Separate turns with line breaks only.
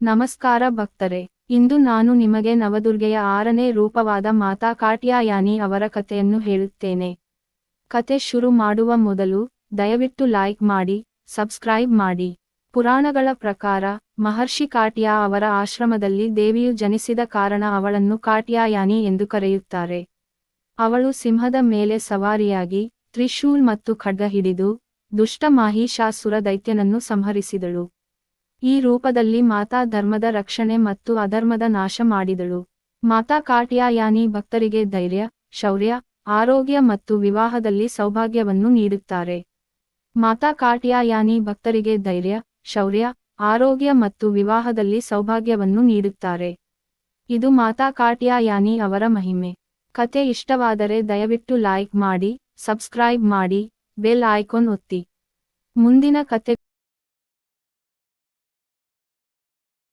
ನಮಸ್ಕಾರ ಭಕ್ತರೆ, ಇಂದು ನಾನು ನಿಮಗೆ ನವದುರ್ಗೆಯ ಆರನೇ ರೂಪವಾದ ಮಾತಾ ಕಾಟ್ಯಾಯಾನಿ ಅವರ ಕಥೆಯನ್ನು ಹೇಳುತ್ತೇನೆ. ಕತೆ ಶುರು ಮಾಡುವ ಮೊದಲು ದಯವಿಟ್ಟು ಲೈಕ್ ಮಾಡಿ, ಸಬ್ಸ್ಕ್ರೈಬ್ ಮಾಡಿ. ಪುರಾಣಗಳ ಪ್ರಕಾರ, ಮಹರ್ಷಿ ಕಾಟ್ಯಾ ಅವರ ಆಶ್ರಮದಲ್ಲಿ ದೇವಿಯು ಜನಿಸಿದ ಕಾರಣ ಅವಳನ್ನು ಕಾಟ್ಯಾಯಾನಿ ಎಂದು ಕರೆಯುತ್ತಾರೆ. ಅವಳು ಸಿಂಹದ ಮೇಲೆ ಸವಾರಿಯಾಗಿ ತ್ರಿಶೂಲ್ ಮತ್ತು ಖಡ್ಗ ಹಿಡಿದು ದುಷ್ಟ ಮಾಹಿಷಾಸುರ ದೈತ್ಯನನ್ನು ಸಂಹರಿಸಿದಳು. ಈ ರೂಪದಲ್ಲಿ ಮಾತಾ ಧರ್ಮದ ರಕ್ಷಣೆ ಮತ್ತು ಅಧರ್ಮದ ನಾಶ ಮಾಡಿದಳು. ಮಾತಾ ಕಾಟ್ಯಾಯಾನಿ ಭಕ್ತರಿಗೆ ಧೈರ್ಯ, ಶೌರ್ಯ, ಆರೋಗ್ಯ ಮತ್ತು ವಿವಾಹದಲ್ಲಿ ಸೌಭಾಗ್ಯವನ್ನು ನೀಡುತ್ತಾರೆ. ಮಾತಾ ಕಾಟ್ಯಾಯಾನಿ ಭಕ್ತರಿಗೆ ಧೈರ್ಯ, ಶೌರ್ಯ, ಆರೋಗ್ಯ ಮತ್ತು ವಿವಾಹದಲ್ಲಿ ಸೌಭಾಗ್ಯವನ್ನು ನೀಡುತ್ತಾರೆ. ಇದು ಮಾತಾ ಕಾಟ್ಯಾಯಾನಿ ಅವರ ಮಹಿಮೆ. ಕತೆ ಇಷ್ಟವಾದರೆ ದಯವಿಟ್ಟು ಲೈಕ್ ಮಾಡಿ, ಸಬ್ಸ್ಕ್ರೈಬ್ ಮಾಡಿ, ಬೆಲ್ ಐಕಾನ್ ಒತ್ತಿ. ಮುಂದಿನ ಕತೆ